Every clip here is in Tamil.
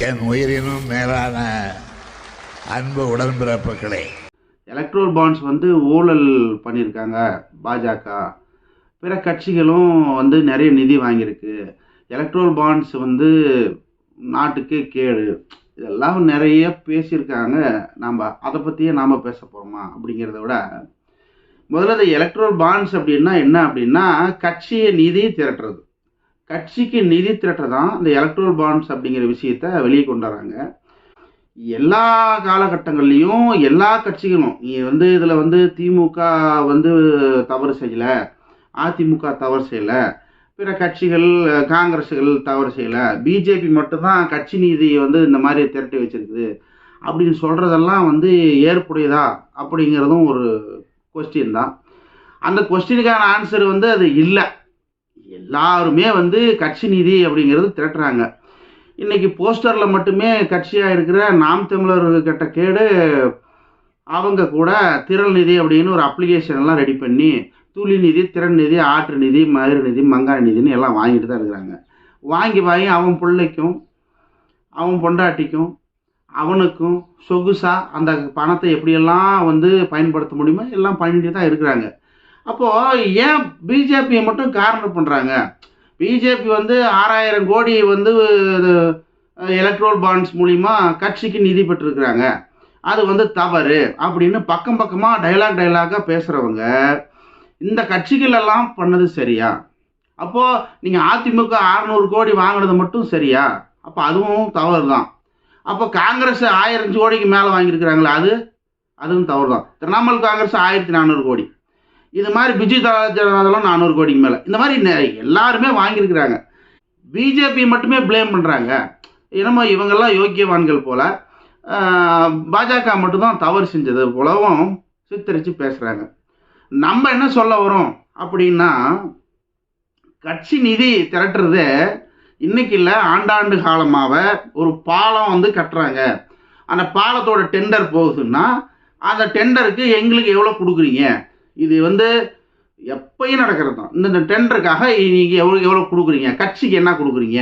என் உயிரினும் மேலான அன்பு உடன்பிறப்புகளே. எலக்ட்ரோல் பாண்ட்ஸ் வந்து ஊழல் பண்ணியிருக்காங்க பாஜக. பிற கட்சிகளும் வந்து நிறைய நிதி வாங்கியிருக்கு. எலக்ட்ரோல் பாண்ட்ஸ் வந்து நாட்டுக்கு கேடு. இதெல்லாம் நிறைய பேசியிருக்காங்க. நாம் அதை பற்றியே நாம் பேச போகிறோமா அப்படிங்கிறத விட முதல்ல இந்த எலக்ட்ரோல் பாண்ட்ஸ் அப்படின்னா என்ன அப்படின்னா கட்சியை நிதி திரட்டுறது. கட்சிக்கு நிதி திரட்ட தான் இந்த எலக்ட்ரல் பாண்ட்ஸ் அப்படிங்கிற விஷயத்த வெளியே கொண்டு வராங்க. எல்லா காலகட்டங்கள்லையும் எல்லா கட்சிகளும் நீ வந்து இதில் வந்து திமுக வந்து தவறு செய்யலை அதிமுக தவறு செய்யலை பிற கட்சிகள் காங்கிரஸுகள் தவறு செய்யலை பிஜேபி மட்டும்தான் கட்சி நீதியை வந்து இந்த மாதிரி திரட்டி வச்சிருக்குது அப்படின்னு சொல்கிறதெல்லாம் வந்து ஏற்புடையதா அப்படிங்கிறதும் ஒரு கொஸ்டின் தான். அந்த கொஸ்டினுக்கான ஆன்சர் வந்து அது இல்லை. எல்லாருமே வந்து கட்சி நிதி அப்படிங்கிறது திரட்டுறாங்க. இன்றைக்கி போஸ்டரில் மட்டுமே கட்சியாக இருக்கிற நாம் தமிழர் கெட்ட கேடு அவங்க கூட திரள் நிதி அப்படின்னு ஒரு அப்ளிகேஷன் எல்லாம் ரெடி பண்ணி துளி நிதி திறன் நிதி ஆற்று நிதி மயிறு நிதி மங்காய நிதின்னு எல்லாம் வாங்கிட்டு தான் இருக்கிறாங்க. வாங்கி வாங்கி அவன் பிள்ளைக்கும் அவன் பொண்டாட்டிக்கும் அவனுக்கும் சொகுசாக அந்த பணத்தை எப்படியெல்லாம் வந்து பயன்படுத்த முடியுமோ எல்லாம் பண்ணிட்டு தான் இருக்கிறாங்க. அப்போது ஏன் பிஜேபியை மட்டும் காரணம் பண்ணுறாங்க பிஜேபி வந்து ஆறாயிரம் கோடி வந்து எலக்ட்ரோல் பாண்ட்ஸ் மூலிமா கட்சிக்கு நிதி பெற்றிருக்கிறாங்க. அது வந்து தவறு அப்படின்னு பக்கம் பக்கமாக டைலாக் டைலாக்காக பேசுகிறவங்க இந்த கட்சிகளெல்லாம் பண்ணது சரியா? அப்போது நீங்கள் அதிமுக அறநூறு கோடி வாங்கினது மட்டும் சரியா? அப்போ அதுவும் தவறு தான் அப்போ காங்கிரஸ் ஆயிரஞ்சு கோடிக்கு மேலே வாங்கியிருக்கிறாங்களா அது அதுவும் தவறு தான் திரிணாமுல் காங்கிரஸ் ஆயிரத்தி நானூறு கோடி. இது மாதிரி பிஜு ஜனதாதளம் நானூறு கோடிக்கு மேலே. இந்த மாதிரி எல்லாருமே வாங்கியிருக்கிறாங்க. பிஜேபி மட்டுமே ப்ளேம் பண்ணுறாங்க என்னமோ இவங்கெல்லாம் யோக்கியவான்கள் போல. பாஜக மட்டும்தான் தவறு செஞ்சது போலவும் சித்தரித்து பேசுகிறாங்க நம்ம என்ன சொல்ல வரோம் அப்படின்னா கட்சி நிதி திரட்டுறது இன்னைக்கு இல்லை ஆண்டாண்டு காலமாக ஒரு பாலம் வந்து கட்டுறாங்க. அந்த பாலத்தோட டெண்டர் போகுதுன்னா அந்த டெண்டருக்கு எங்களுக்கு எவ்வளோ கொடுக்குறீங்க? இது வந்து எப்பயும் நடக்கிறது தான் இந்த டெண்டருக்காக நீங்கள் எவ்வளோ எவ்வளோ கொடுக்குறீங்க? கட்சிக்கு என்ன கொடுக்குறீங்க?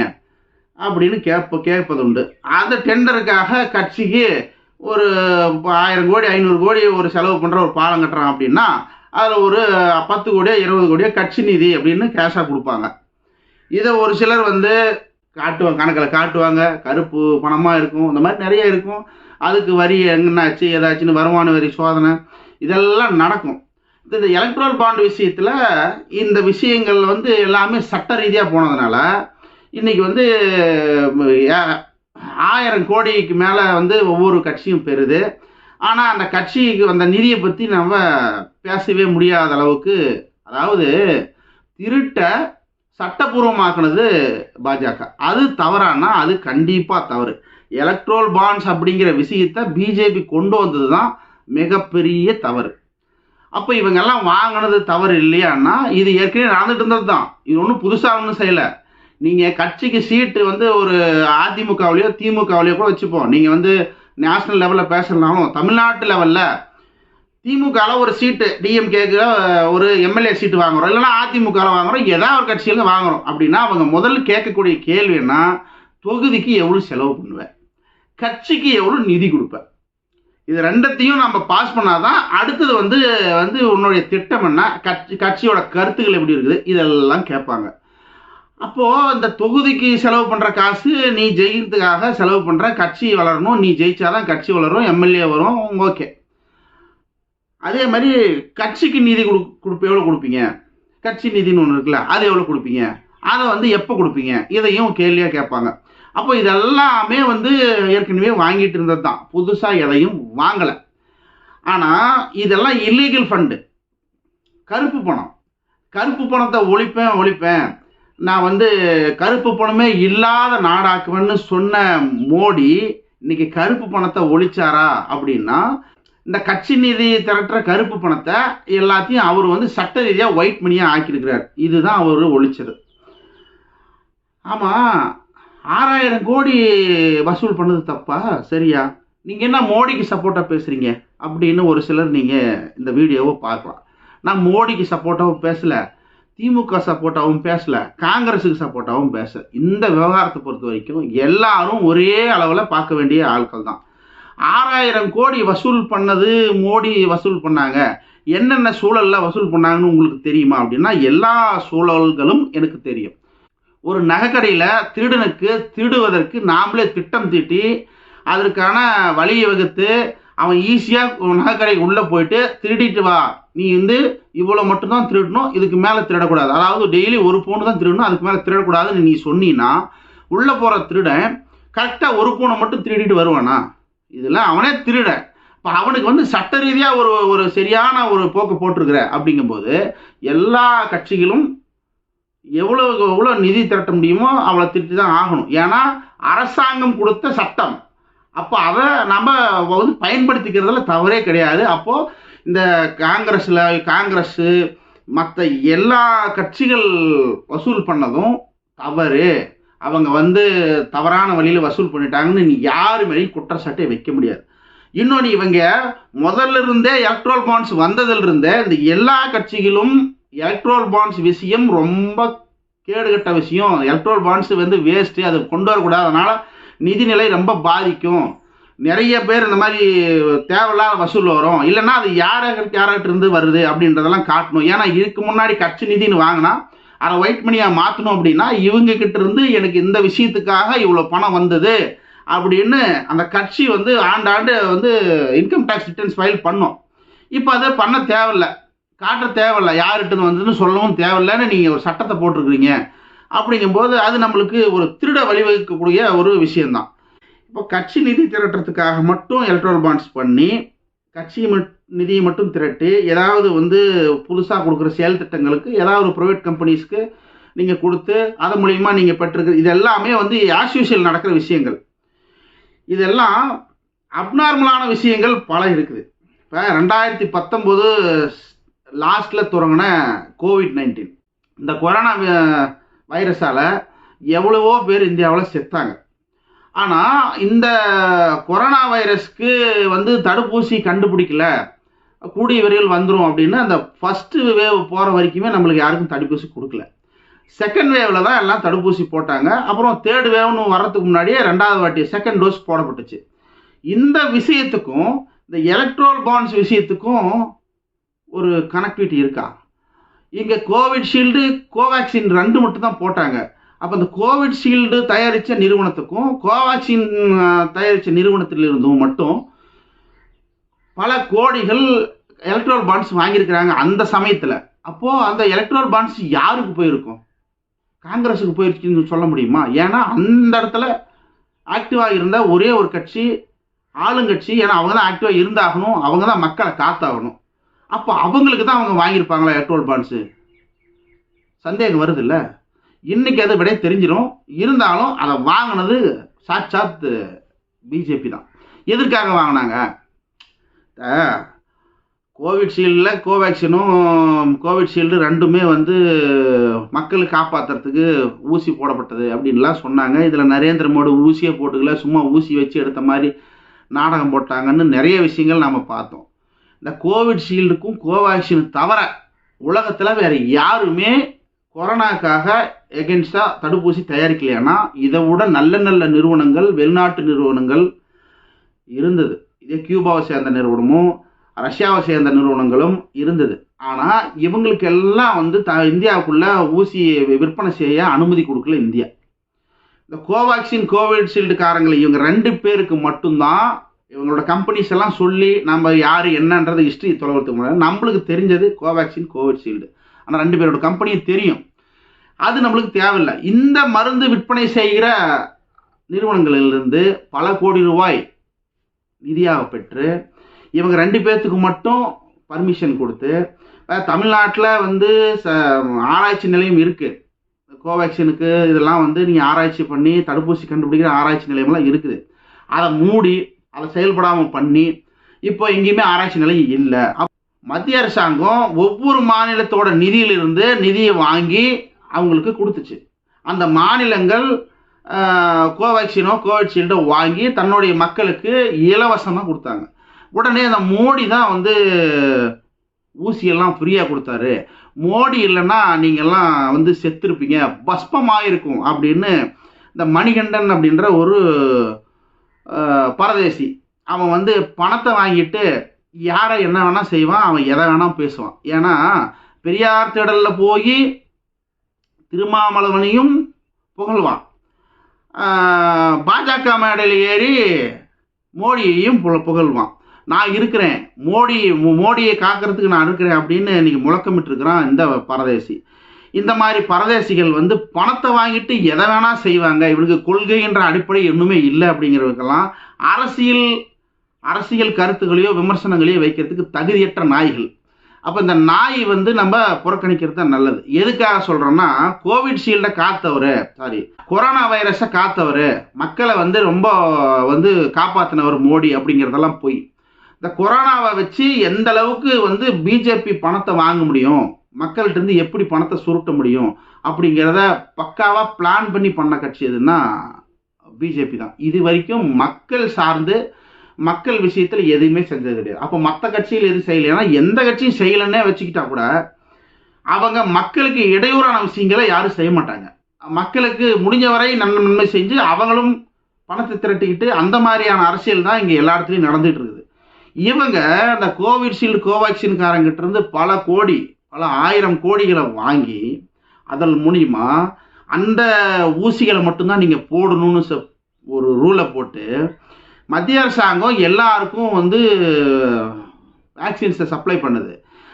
அப்படின்னு கேட்ப கேட்பது உண்டு அந்த டெண்டருக்காக கட்சிக்கு ஒரு ஆயிரம் கோடி ஐநூறு கோடி ஒரு செலவு பண்ணுற ஒரு பாலம் கட்டுறான் அப்படின்னா அதில் ஒரு பத்து கோடியோ இருபது கோடியோ கட்சி நிதி அப்படின்னு கேஷாக கொடுப்பாங்க. இதை ஒரு சிலர் வந்து காட்டுவாங்க கணக்கில் காட்டுவாங்க. கருப்பு பணமாக இருக்கும் இந்த மாதிரி நிறைய இருக்கும். அதுக்கு வரி எங்கன்னாச்சு ஏதாச்சுன்னு வருமான வரி சோதனை இதெல்லாம் நடக்கும். இந்த எலக்ட்ரல் பாண்ட் விஷயத்தில் இந்த விஷயங்கள் வந்து எல்லாமே சட்ட ரீதியாக போனதுனால இன்றைக்கி வந்து ஏ- ஆயிரம் கோடிக்கு மேலே வந்து ஒவ்வொரு கட்சியும் பெறுது. ஆனால் அந்த கட்சிக்கு அந்த நிதியை பற்றி நம்ம பேசவே முடியாத அளவுக்கு அதாவது திருட்டை சட்டப்பூர்வமாக்குனது பாஜக. அது தவறானா? அது கண்டிப்பாக தவறு. எலக்ட்ரோல் பாண்ட்ஸ் அப்படிங்கிற விஷயத்தை பிஜேபி கொண்டு வந்தது தான் மிகப்பெரிய தவறு. அப்போ இவங்கெல்லாம் வாங்கினது தவறு இல்லையான்னா இது ஏற்கனவே நடந்துட்டு இருந்தது தான் இது ஒன்றும் புதுசாக ஒன்றும் செய்யலை. நீங்கள் கட்சிக்கு சீட்டு வந்து ஒரு அதிமுகவிலையோ திமுகவிலையோ கூட வச்சுப்போம் நீங்கள் வந்து நேஷனல் லெவலில் பேசலனாலும் தமிழ்நாட்டு லெவலில் திமுகவில் ஒரு சீட்டு டிஎம்கேக்கு ஒரு எம்எல்ஏ சீட்டு வாங்குறோம். இல்லைன்னா அதிமுகவில் வாங்குறோம். ஏதாவது ஒரு கட்சியில் வாங்குறோம். அப்படின்னா அவங்க முதல்ல கேட்கக்கூடிய கேள்வி என்ன தொகுதிக்கு எவ்வளோ செலவு பண்ணுவேன் கட்சிக்கு எவ்வளோ நிதி கொடுப்பேன் இது ரெண்டத்தையும் நம்ம பாஸ் பண்ணாதான் அடுத்தது வந்து வந்து உன்னுடைய திட்டம் என்ன கட்சி கட்சியோட கருத்துக்கள் எப்படி இருக்குது இதெல்லாம் கேட்பாங்க. அப்போது இந்த தொகுதிக்கு செலவு பண்ணுற காசு நீ ஜெயிக்கிறதுக்காக செலவு பண்ணுற கட்சி வளரணும் நீ ஜெயிச்சாதான் கட்சி வளரும் எம்எல்ஏ வரும் ஓகே அதே மாதிரி கட்சிக்கு நிதி கொடு கொடுப்ப எவ்வளோ கொடுப்பீங்க? கட்சி நிதின்னு ஒன்று இருக்குல்ல அது எவ்வளோ கொடுப்பீங்க? அதை வந்து எப்போ கொடுப்பீங்க? இதையும் கேள்வியாக கேட்பாங்க. அப்போ இதெல்லாமே வந்து ஏற்கனவே வாங்கிட்டு இருந்தது தான் புதுசாக எதையும் வாங்கலை. ஆனால் இதெல்லாம் இல்லீகல் ஃபண்டு கருப்பு பணம். கருப்பு பணத்தை ஒழிப்பேன் ஒழிப்பேன். நான் வந்து கருப்பு பணமே இல்லாத நாடாக்குவேன்னு சொன்ன மோடி இன்னைக்கு கருப்பு பணத்தை ஒழிச்சாரா அப்படின்னா இந்த கட்சி நிதி திரட்டுற கருப்பு பணத்தை எல்லாத்தையும் அவர் வந்து சட்ட ரீதியாக ஒயிட் மணியாக ஆக்கியிருக்கிறார். இதுதான் அவர் ஒழிச்சது. ஆமாம் ஆறாயிரம் கோடி வசூல் பண்ணது தப்பா? சரியா. நீங்கள் என்ன மோடிக்கு சப்போர்ட்டாக பேசுகிறீங்க அப்படின்னு ஒரு சிலர் நீங்கள் இந்த வீடியோவை பார்க்கலாம். நான் மோடிக்கு சப்போர்ட்டாகவும் பேசலை திமுக சப்போர்ட்டாகவும் பேசல காங்கிரஸுக்கு சப்போர்ட்டாகவும் பேசல. இந்த விவகாரத்தை பொறுத்த வரைக்கும் எல்லாரும் ஒரே அளவில் பார்க்க வேண்டிய ஆட்கள் தான். ஆறாயிரம் கோடி வசூல் பண்ணது மோடி வசூல் பண்ணாங்க. என்னென்ன சூழலில் வசூல் பண்ணாங்கன்னு உங்களுக்கு தெரியுமா அப்படின்னா எல்லா சூழல்களும் எனக்கு தெரியும். ஒரு நகைக்கடையில் திருடனுக்கு திருடுவதற்கு நாமளே திட்டம் தீட்டி அதற்கான வழியை வகுத்து அவன் ஈஸியாக நகைக்கடைக்கு உள்ளே போயிட்டு திருடிட்டு வா. நீ வந்து இவ்வளோ மட்டும்தான் திருடணும் இதுக்கு மேலே திருடக்கூடாது. அதாவது டெய்லி ஒரு பவுன் தான் திருடணும் அதுக்கு மேலே திருடக்கூடாதுன்னு நீ சொன்னீன்னா உள்ளே போகிற திருடன் கரெக்டாக ஒரு பவுனை மட்டும் திருடிட்டு வருவானா? இதெல்லாம் அவனே திருடன் இப்போ அவனுக்கு வந்து சட்ட ரீதியாக ஒரு ஒரு சரியான ஒரு போக்கு போட்டிருக்கிற அப்படிங்கும்போது எல்லா கட்சிகளும் எவ்வளோ எவ்வளோ நிதி திரட்ட முடியுமோ அவளை திட்டு தான் ஆகணும். ஏன்னா அரசாங்கம் கொடுத்த சட்டம். அப்போ அதை நம்ம வந்து பயன்படுத்திக்கிறதுல தவறே கிடையாது. அப்போது இந்த காங்கிரஸில் காங்கிரஸ்ஸு மற்ற எல்லா கட்சிகள் வசூல் பண்ணதும் தவறு. அவங்க வந்து தவறான வழியில் வசூல் பண்ணிட்டாங்கன்னு நீ யாரு மேலேயும் குற்றச்சாட்டை வைக்க முடியாது. இன்னொன்று இவங்க முதல்ல இருந்தே எலக்ட்ரோல் பாண்ட்ஸ் வந்ததிலிருந்தே இந்த எல்லா கட்சிகளும் எலக்ட்ரோல் பாண்ட்ஸ் விஷயம் ரொம்ப கேடுகட்ட விஷயம். எலக்ட்ரோல் பாண்ட்ஸ் வந்து வேஸ்ட்டு அதை கொண்டு வரக்கூடாது. அதனால் நிதிநிலை ரொம்ப பாதிக்கும். நிறைய பேர் இந்த மாதிரி தேவையில்லாத வசூல் வரும். இல்லைன்னா அது யாராகிட்ட யார்கிட்ட இருந்து வருது அப்படின்றதெல்லாம் காட்டணும். ஏன்னா இதுக்கு முன்னாடி கட்சி நிதின்னு வாங்கினா அதை ஒயிட் மணியாக மாற்றணும் அப்படின்னா இவங்க இருந்து எனக்கு இந்த விஷயத்துக்காக இவ்வளோ பணம் வந்தது அப்படின்னு அந்த கட்சி வந்து ஆண்டாண்டு வந்து இன்கம் டேக்ஸ் ரிட்டர்ன்ஸ் ஃபைல் பண்ணும். இப்போ அதை பண்ண தேவையில்ல. காட்ட தேவையில்ல. யார்கிட்ட வந்ததுன்னு சொல்லவும் தேவையில்லைன்னு நீங்கள் ஒரு சட்டத்தை போட்டிருக்கிறீங்க. அப்படிங்கும்போது அது நம்மளுக்கு ஒரு திருட வழிவகுக்கக்கூடிய ஒரு விஷயந்தான் இப்போ கட்சி நிதி திரட்டுறதுக்காக மட்டும் எலக்ட்ரல் பாண்ட்ஸ் பண்ணி கட்சி மட் நிதியை மட்டும் திரட்டி ஏதாவது வந்து புதுசாக கொடுக்குற செயல் திட்டங்களுக்கு ஏதாவது ஒரு ப்ரைவேட் கம்பெனிஸ்க்கு நீங்கள் கொடுத்து அது மூலிமா நீங்கள் பெற்றிருக்க இது எல்லாமே வந்து ஆஸ் யூஷுவல் நடக்கிற விஷயங்கள். இதெல்லாம் அப்நார்மலான விஷயங்கள் பல இருக்குது. இப்போ ரெண்டாயிரத்தி பத்தொம்போது லாஸ்ட்டில் தொடங்கின கோவிட் நைன்டீன் இந்த கொரோனா வைரஸால் எவ்வளவோ பேர் இந்தியாவில் செத்தாங்க. ஆனால் இந்த கொரோனா வைரஸ்க்கு வந்து தடுப்பூசி கண்டுபிடிக்கல. கூடிய விரைவில் வந்துடும் அப்படின்னு அந்த ஃபஸ்ட்டு வேவ் போகிற வரைக்குமே நம்மளுக்கு யாருக்கும் தடுப்பூசி கொடுக்கல. செகண்ட் வேவில் தான் எல்லாம் தடுப்பூசி போட்டாங்க. அப்புறம் தேர்ட் வேவ்னு வர்றதுக்கு முன்னாடியே ரெண்டாவது வாட்டி செகண்ட் டோஸ் போடப்பட்டுச்சு. இந்த விஷயத்துக்கும் இந்த எலக்ட்ரோல் பாண்ட்ஸ் விஷயத்துக்கும் ஒரு கனெக்டிவிட்டி இருக்கா? இங்கே கோவிட்ஷீல்டு கோவேக்சின் ரெண்டு மட்டும் தான் போட்டாங்க. அப்போ இந்த கோவிட்ஷீல்டு தயாரித்த நிறுவனத்துக்கும் கோவாக்சின் தயாரித்த நிறுவனத்திலிருந்தும் மட்டும் பல கோடிகள் எலக்ட்ரல் பாண்ட்ஸ் வாங்கியிருக்கிறாங்க அந்த சமயத்தில். அப்போது அந்த எலக்ட்ரோல் பாண்ட்ஸ் யாருக்கு போயிருக்கும்? காங்கிரஸுக்கு போயிருச்சுன்னு சொல்ல முடியுமா? ஏன்னா அந்த இடத்துல ஆக்டிவாக இருந்த ஒரே ஒரு கட்சி ஆளுங்கட்சி ஏன்னா அவங்க தான் ஆக்டிவாக இருந்தாகணும் அவங்க தான் மக்களை காத்தாகணும். அப்போ அவங்களுக்கு தான் அவங்க வாங்கியிருப்பாங்களா எலக்ட்ரோல் பாண்ட்ஸு சந்தேகம் வருது இல்லை இன்னைக்கு அது விட தெரிஞ்சிடும் இருந்தாலும் அதை வாங்கினது சாட்சாத் பிஜேபி தான். எதற்காக வாங்கினாங்க? கோவிட்ஷீல்டில் கோவேக்சினும் கோவிட்ஷீல்டு ரெண்டுமே வந்து மக்களை காப்பாற்றுறதுக்கு ஊசி போடப்பட்டது அப்படின்லாம் சொன்னாங்க. இதில் நரேந்திர மோடி ஊசியே போட்டுக்கல சும்மா ஊசி வச்சு எடுத்த மாதிரி நாடகம் போட்டாங்கன்னு நிறைய விஷயங்கள் நாம் பார்த்தோம். இந்த கோவிட்ஷீல்டுக்கும் கோவேக்சின் தவிர உலகத்தில் வேறு யாருமே கொரோனாக்காக எகென்ஸ்டாக தடுப்பூசி தயாரிக்கலையானா இதை விட நல்ல நல்ல நிறுவனங்கள் வெளிநாட்டு நிறுவனங்கள் இருந்தது. இதே கியூபாவை சேர்ந்த நிறுவனமும் ரஷ்யாவை சேர்ந்த நிறுவனங்களும் இருந்தது. ஆனால் இவங்களுக்கெல்லாம் வந்து த இந்தியாவுக்குள்ள ஊசி விற்பனை செய்ய அனுமதி கொடுக்கல இந்தியா. இந்த கோவாக்சின் கோவிஷீல்டுக்காரங்களை இவங்க ரெண்டு பேருக்கு மட்டும்தான் இவங்களோட கம்பெனிஸ் எல்லாம் சொல்லி நம்ம யார் என்னன்றது ஹிஸ்ட்ரி தொலைவதுக்கு முன்னாடி நம்மளுக்கு தெரிஞ்சது கோவேக்சின் கோவிஷீல்டு ஆனால் ரெண்டு பேரோட கம்பெனியும் தெரியும். அது நம்மளுக்கு தேவையில்லை. இந்த மருந்து விற்பனை செய்கிற நிறுவனங்களிலிருந்து பல கோடி ரூபாய் நிதியாக பெற்று இவங்க ரெண்டு பேர்த்துக்கு மட்டும் பர்மிஷன் கொடுத்து தமிழ்நாட்டில் வந்து ச ஆராய்ச்சி நிலையம் இருக்குது கோவேக்சினுக்கு இதெல்லாம் வந்து நீங்கள் ஆராய்ச்சி பண்ணி தடுப்பூசி கண்டுபிடிக்கிற ஆராய்ச்சி நிலையமெல்லாம் இருக்குது. அதை மூடி அதை செயல்படாமல் பண்ணி இப்போ எங்கேயுமே ஆராய்ச்சி நிலையம் இல்லை. மத்திய அரசாங்கம் ஒவ்வொரு மாநிலத்தோட நிதியிலிருந்து நிதியை வாங்கி அவங்களுக்கு கொடுத்துச்சு. அந்த மாநிலங்கள் கோவேக்சினோ கோவிஷீல்டோ வாங்கி தன்னுடைய மக்களுக்கு இலவசமாக கொடுத்தாங்க. உடனே அந்த மோடி தான் வந்து ஊசியெல்லாம் ஃப்ரீயாக கொடுத்தாரு. மோடி இல்லைன்னா நீங்கள்லாம் வந்து செத்துருப்பீங்க. பஸ்பமாக இருக்கும் அப்படின்னு இந்த மணிகண்டன் அப்படின்ற ஒரு பரதேசி. அவன் வந்து பணத்தை வாங்கிட்டு யாரை என்ன வேணால் செய்வான் அவன் எதை வேணால் பேசுவான். ஏன்னா பெரியார் திடலில் போய் திருமாமலவனையும் புகழ்வான். பாஜக மேடையில் ஏறி மோடியையும் புல- புகழ்வான். நான் இருக்கிறேன். மோடி மோ- மோடியை காக்கிறதுக்கு நான் இருக்கிறேன் அப்படின்னு இன்றைக்கி முழக்கமிட்டிருக்கிறான் இந்த பரதேசி. இந்த மாதிரி பரதேசிகள் வந்து பணத்தை வாங்கிட்டு எதை வேணா செய்வாங்க. இவனுக்கு கொள்கைன்ற அடிப்படை இன்னுமே இல்லை அப்படிங்கிறவங்கெல்லாம் அரசியல் அரசியல் கருத்துக்களையோ விமர்சனங்களையோ வைக்கிறதுக்கு தகுதியற்ற நாய்கள். அப்போ இந்த நாய் வந்து நம்ம புறக்கணிக்கிறது தான் நல்லது. எதுக்காக சொல்கிறோன்னா கோவிட்ஷீல்டை காத்தவர். சாரி கொரோனா வைரஸை காத்தவர். மக்களை வந்து ரொம்ப வந்து காப்பாற்றினவர் மோடி அப்படிங்கிறதெல்லாம் போய். இந்த கொரோனாவை வச்சு எந்த அளவுக்கு வந்து பிஜேபி பணத்தை வாங்க முடியும்? மக்கள்கிட்ட இருந்து எப்படி பணத்தை சுருட்ட முடியும் அப்படிங்கிறத பக்காவாக பிளான் பண்ணி பண்ண கட்சி எதுன்னா பிஜேபி தான். இது வரைக்கும் மக்கள் சார்ந்து மக்கள் விஷயத்தில் எதுவுமே செஞ்சது கிடையாது. அப்போ மற்ற கட்சியில் எதுவும் செய்யலைன்னா எந்த கட்சியும் செய்யலைன்னே வச்சுக்கிட்டா கூட அவங்க மக்களுக்கு இடையூறான விஷயங்களை யாரும் செய்ய மாட்டாங்க. மக்களுக்கு முடிஞ்ச வரை நன்மை நன்மை செஞ்சு அவங்களும் பணத்தை திரட்டிக்கிட்டு அந்த மாதிரியான அரசியல் தான் இங்கே எல்லா இடத்துலையும் நடந்துகிட்டு இருக்குது. இவங்க அந்த கோவிஷீல்டு கோவேக்சின்காரங்கிட்ட இருந்து பல கோடி பல ஆயிரம் கோடிகளை வாங்கி அதன் மூலிமா அந்த ஊசிகளை மட்டும்தான் நீங்கள் போடணும்னு சொ- ஒரு ரூலை போட்டு மத்திய அரசாங்கம் எல்லாருக்கும் வந்து வேக்சின்ஸை சப்ளை பண்ணுது.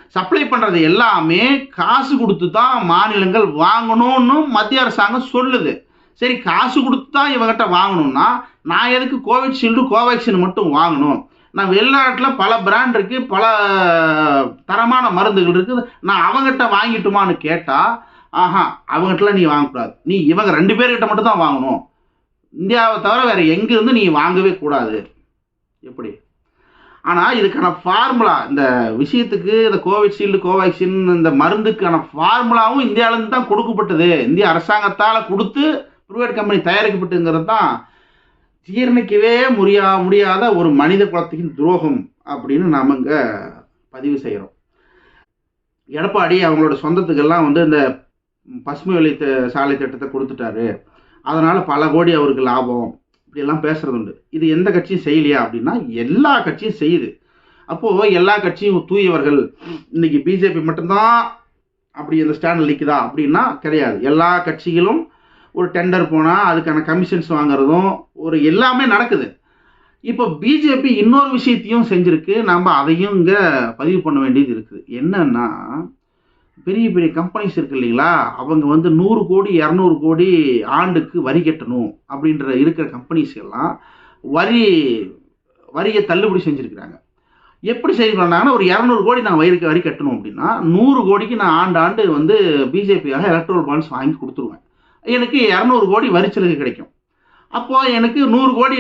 சப்ளை பண்ணுறது எல்லாமே காசு கொடுத்து தான் மாநிலங்கள் வாங்கணும்னு மத்திய அரசாங்கம் சொல்லுது. சரி காசு கொடுத்து தான் இவங்ககிட்ட வாங்கணும்னா நான் எதுக்கு கோவிஷீல்டு கோவேக்சின் மட்டும் வாங்கணும்? நான் வெளிநாட்டில் பல பிராண்ட் இருக்குது பல தரமான மருந்துகள் இருக்குது நான் அவங்ககிட்ட வாங்கிட்டுமான்னு கேட்டால் ஆஹா அவங்ககிட்டலாம் நீ வாங்கக்கூடாது. நீ இவங்க ரெண்டு பேர்கிட்ட மட்டும் தான் வாங்கணும். இந்தியாவை தவிர வேறு எங்கேருந்து நீ வாங்கவே கூடாது. எப்படி? ஆனால் இதுக்கான ஃபார்முலா இந்த விஷயத்துக்கு இந்த கோவிஷீல்டு கோவேக்சின் இந்த மருந்துக்கான ஃபார்முலாவும் இந்தியாவிலேருந்து தான் கொடுக்கப்பட்டது. இந்திய அரசாங்கத்தால் கொடுத்து ப்ரைவேட் கம்பெனி தயாரிக்கப்பட்டுங்கிறது தான் ஜீர்ணிக்கவே முடியா முடியாத ஒரு மனித குலத்தின் துரோகம் அப்படின்னு நாம் இங்கே பதிவு செய்கிறோம் எடப்பாடி அவங்களோட சொந்தத்துக்கெல்லாம் வந்து இந்த பசுமை வழி த- சாலை திட்டத்தை கொடுத்துட்டாரு. அதனால் பல கோடி அவருக்கு லாபம். இப்படியெல்லாம் பேசுறது உண்டு. இது எந்த கட்சியும் செய்யலையா அப்படின்னா எல்லா கட்சியும் செய்யுது. அப்போது எல்லா கட்சியும் தூயவர்கள் இன்னைக்கு பிஜேபி மட்டும்தான் அப்படி இந்த ஸ்டாண்டில் நிற்குதா அப்படின்னா கிடையாது. எல்லா கட்சிகளும் ஒரு டெண்டர் போனால் அதுக்கான கமிஷன்ஸ் வாங்குறதும் ஒரு எல்லாமே நடக்குது. இப்போ பிஜேபி இன்னொரு விஷயத்தையும் செஞ்சுருக்கு. நம்ம அதையும் இங்கே பதிவு பண்ண வேண்டியது இருக்குது. என்னன்னா பெரிய பெரிய கம்பெனிஸ் இருக்கு இல்லைங்களா? அவங்க வந்து நூறு கோடி இரநூறு கோடி ஆண்டுக்கு வரி கட்டணும் அப்படின்ற இருக்கிற கம்பெனிஸ் எல்லாம் வரி வரியை தள்ளுபடி செஞ்சுருக்கிறாங்க. எப்படி சரி பண்ணாங்கன்னா ஒரு இரநூறு கோடி நான் வயிறுக்கு வரி கட்டணும் அப்படின்னா நூறு கோடிக்கு நான் ஆண்டு ஆண்டு வந்து பிஜேபியாக எலக்ட்ரல் பாண்ட்ஸ் வாங்கி கொடுத்துருவேன். எனக்கு இரநூறு கோடி வரிச்சலுகை கிடைக்கும். அப்போது எனக்கு நூறு கோடி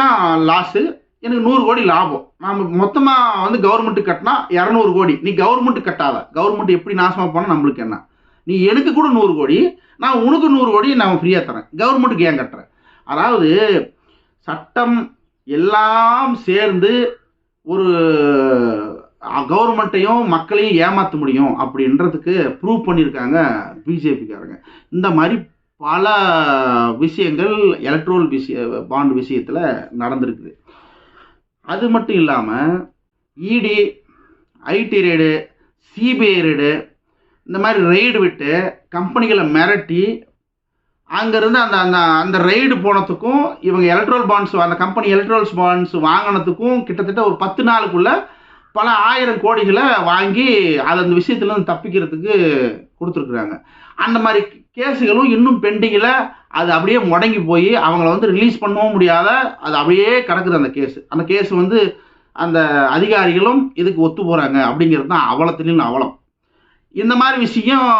தான் லாஸு எனக்கு நூறு கோடி லாபம். நாம் மொத்தமாக வந்து கவர்மெண்ட்டு கட்டினா இரநூறு கோடி. நீ கவர்மெண்ட்டு கட்டாத. கவர்மெண்ட் எப்படி நாசமாக போனால் நம்மளுக்கு என்ன? நீ எனக்கு கூட நூறு கோடி நான் உனக்கு நூறு கோடி நான் ஃப்ரீயாக தரேன். கவர்மெண்ட்டுக்கு ஏன் கட்டுறேன் அதாவது சட்டம் எல்லாம் சேர்ந்து ஒரு கவர்மெண்ட்டையும் மக்களையும் ஏமாற்ற முடியும் அப்படின்றதுக்கு ப்ரூவ் பண்ணியிருக்காங்க பிஜேபிக்காரங்க. இந்த மாதிரி பல விஷயங்கள் எலக்ட்ரோல் விஷய பாண்ட் விஷயத்தில் நடந்திருக்குது. அது மட்டும் இல்லாமல் இடி ஐடி ரெய்டு சிபிஐ ரெய்டு இந்த மாதிரி ரெய்டு விட்டு கம்பெனிகளை மிரட்டி அங்கேருந்து அந்த அந்த அந்த ரெய்டு போனதுக்கும் இவங்க எலக்ட்ரோல் பாண்ட்ஸ் அந்த கம்பெனி எலக்ட்ரோல்ஸ் பாண்ட்ஸ் வாங்கினதுக்கும் கிட்டத்தட்ட ஒரு பத்து நாளுக்குள்ளே பல ஆயிரம் கோடிகளை வாங்கி அது அந்த விஷயத்துலேருந்து தப்பிக்கிறதுக்கு கொடுத்துருக்குறாங்க. அந்த மாதிரி கேஸுகளும் இன்னும் பெண்டிங்கில் அது அப்படியே முடங்கி போய் அவங்கள வந்து ரிலீஸ் பண்ணவும் முடியாத அது அப்படியே கிடக்குது அந்த கேஸ். அந்த கேஸ் வந்து அந்த அதிகாரிகளும் இதுக்கு ஒத்து போகிறாங்க அப்படிங்கிறது தான் அவலத்திலும் அவலம். இந்த மாதிரி விஷயம்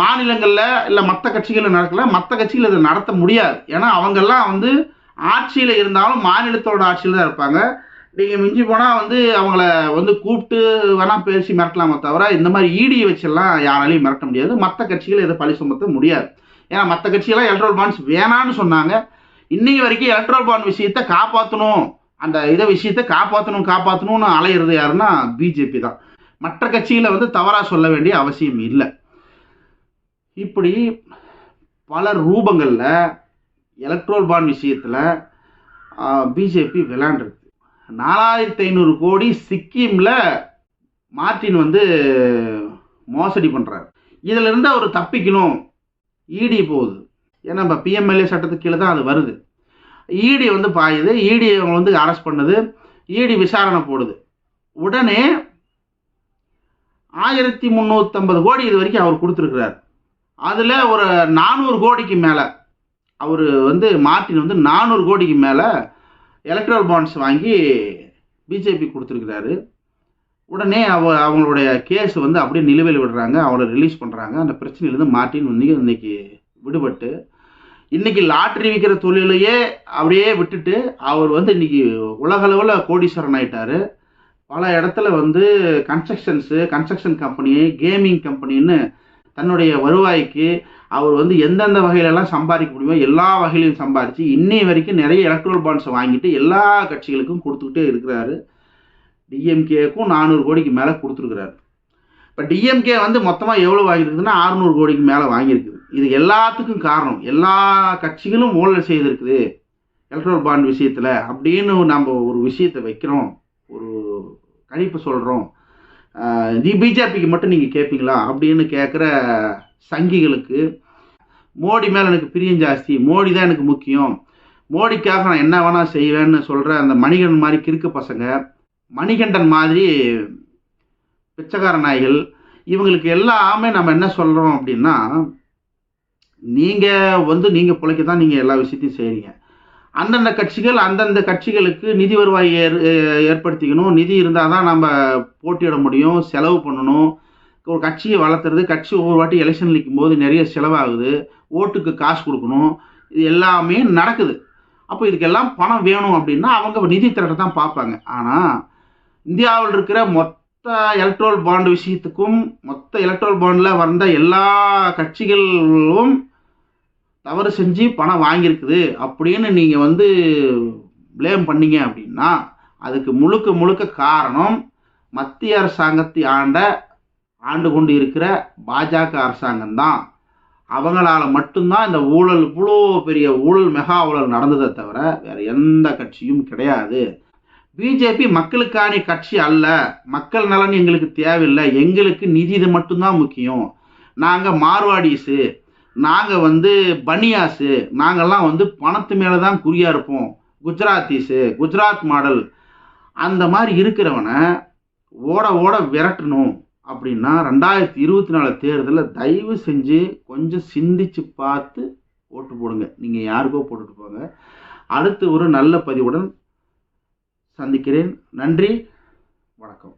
மாநிலங்களில் இல்லை மற்ற கட்சிகளில் நடக்கல. மற்ற கட்சிகள் இதை நடத்த முடியாது. ஏன்னா அவங்கெல்லாம் வந்து ஆட்சியில் இருந்தாலும் மாநிலத்தோட ஆட்சியில் தான் இருப்பாங்க. நீங்கள் மிஞ்சி போனால் வந்து அவங்கள வந்து கூப்பிட்டு வேணால் பேசி மிரட்டலாமே தவிர இந்த மாதிரி ஈடியை வச்செல்லாம் யாராலையும் மிரட்ட முடியாது. மற்ற கட்சிகள் இதை பழி சுமத்த முடியாது. ஏன்னா மற்ற கட்சிகள்லாம் எலக்ட்ரல் பாண்ட்ஸ் வேணான்னு சொன்னாங்க. இன்னைக்கு வரைக்கும் எலக்ட்ரல் பாண்ட் விஷயத்தை காப்பாற்றணும் அந்த இதை விஷயத்தை காப்பாற்றணும் காப்பாற்றணும்னு அலையிறது யாருன்னா பிஜேபி தான். மற்ற கட்சிகளை வந்து தவறாக சொல்ல வேண்டிய அவசியம் இல்லை. இப்படி பல ரூபங்களில் எலக்ட்ரோல் பாண்ட் விஷயத்தில் பிஜேபி விளாண்டுருக்கு நாலாயிரத்தி ஐநூறு கோடி சிக்கிமில் மார்டின் வந்து மோசடி பண்ணுறாரு இதிலிருந்து அவர் தப்பிக்கணும். இடி போகுது. ஏன்னா நம்ம பிஎம்எல்ஏ சட்டத்துக்கு கீழே தான் அது வருது. இடி வந்து பாயுது. இடி அவங்க வந்து அரெஸ்ட் பண்ணுது. இடி விசாரணை போடுது. உடனே ஆயிரத்தி முந்நூற்றம்பது கோடி இது வரைக்கும் அவர் கொடுத்துருக்கிறார். அதில் ஒரு நானூறு கோடிக்கு மேலே அவர் வந்து மார்ட்டின் வந்து நானூறு கோடிக்கு மேலே எலக்ட்ரல் பாண்ட்ஸ் வாங்கி பிஜேபி கொடுத்துருக்கிறாரு. உடனே அவ அவங்களுடைய கேஸ் வந்து அப்படியே நிலுவையில் விடுறாங்க. அவங்கள ரிலீஸ் பண்ணுறாங்க அந்த பிரச்சனையிலேருந்து மார்ட்டின் வந்து இன்னைக்கு விடுபட்டு இன்னைக்கு லாட்ரி விற்கிற தொழிலையே அப்படியே விட்டுட்டு அவர் வந்து இன்னைக்கு உலகளவில் கோடீஸ்வரன் ஆகிட்டார் பல இடத்துல வந்து கன்ஸ்ட்ரக்ஷன்ஸு கன்ஸ்ட்ரக்ஷன் கம்பெனி கேமிங் கம்பெனின்னு தன்னுடைய வருவாய்க்கு அவர் வந்து எந்தெந்த வகையிலெல்லாம் சம்பாதிக்க முடியுமோ எல்லா வகையிலையும் சம்பாதிச்சு இன்னை வரைக்கும் நிறைய எலக்ட்ரல் பாண்ட்ஸை வாங்கிட்டு எல்லா கட்சிகளுக்கும் கொடுத்துக்கிட்டே இருக்கிறாரு. டிஎம்கேக்கும் நானூறு கோடிக்கு மேலே கொடுத்துருக்குறாரு. இப்போ டிஎம்கே வந்து மொத்தமாக எவ்வளோ வாங்கியிருக்குதுன்னா அறுநூறு கோடிக்கு மேலே வாங்கியிருக்குது. இது எல்லாத்துக்கும் காரணம். எல்லா கட்சிகளும் ஊழல் செய்திருக்குது எலக்ட்ரல் பாண்ட் விஷயத்தில் அப்படின்னு நம்ம ஒரு விஷயத்தை வைக்கிறோம். ஒரு கணிப்பு சொல்கிறோம் நீ பிஜேபிக்கு மட்டும் நீங்கள் கேட்பீங்களா அப்படின்னு கேட்குற சங்கிகளுக்கு மோடி மேலே எனக்கு பிரியம் ஜாஸ்தி. மோடி தான் எனக்கு முக்கியம். மோடிக்காக நான் என்ன வேணால் செய்வேன்னு சொல்கிற அந்த மணிகண்டன் மாதிரி கிறுக்கு பசங்க மணிகண்டன் மாதிரி பிச்சைக்கார நாய்கள் இவங்களுக்கு எல்லாமே நம்ம என்ன சொல்கிறோம் அப்படின்னா நீங்கள் வந்து நீங்கள் பிழைக்க தான் நீங்கள் எல்லா விஷயத்தையும் செய்கிறீங்க அந்தந்த கட்சிகள் அந்தந்த கட்சிகளுக்கு நிதி வருவாய் ஏற் ஏற்படுத்திக்கணும். நிதி இருந்தால் தான் நம்ம போட்டியிட முடியும் செலவு பண்ணணும். ஒரு கட்சியை வளர்த்துறது கட்சி ஒவ்வொரு வாட்டி எலெக்ஷன் நிற்கும் போது நிறைய செலவாகுது. ஓட்டுக்கு காசு கொடுக்கணும். இது எல்லாமே நடக்குது. அப்போ இதுக்கெல்லாம் பணம் வேணும் அப்படின்னா அவங்க நிதி திரட்ட தான் பார்ப்பாங்க. ஆனால் இந்தியாவில் இருக்கிற மொத்த எலக்ட்ரோல் பாண்ட் விஷயத்துக்கும் மொத்த எலக்ட்ரோல் பாண்டில் வந்த எல்லா கட்சிகளும் தவறு செஞ்சு பணம் வாங்கியிருக்குது அப்படின்னு நீங்கள் வந்து பிளேம் பண்ணீங்க அப்படின்னா அதுக்கு முழுக்க முழுக்க காரணம் மத்திய அரசாங்கத்தை ஆண்ட ஆண்டு கொண்டு இருக்கிற பாஜக அரசாங்கம் தான். அவங்களால மட்டும்தான் இந்த ஊழல் இவ்வளோ பெரிய ஊழல் மெகா ஊழல் நடந்ததை தவிர வேறு எந்த கட்சியும் கிடையாது. பிஜேபி மக்களுக்கான கட்சி அல்ல. மக்கள் நலன் எங்களுக்கு தேவையில்லை. எங்களுக்கு நிதி இது மட்டும்தான் முக்கியம். நாங்கள் மார்வாடிஸு. நாங்கள் வந்து பனியாஸு நாங்கள்லாம் வந்து பணத்து மேலே தான் குறியாக இருப்போம். குஜராத்தீஸு குஜராத் மாடல். அந்த மாதிரி இருக்கிறவனை ஓட ஓட விரட்டணும் அப்படின்னா ரெண்டாயிரத்தி இருபத்தி நாலு தேர்தலில் தயவு செஞ்சு கொஞ்சம் சிந்திச்சு பார்த்து ஓட்டு போடுங்க. நீங்கள் யாருக்கோ போட்டுட்டு போங்க. அடுத்து ஒரு நல்ல பதிவுடன் சந்திக்கிறேன். நன்றி. வணக்கம்.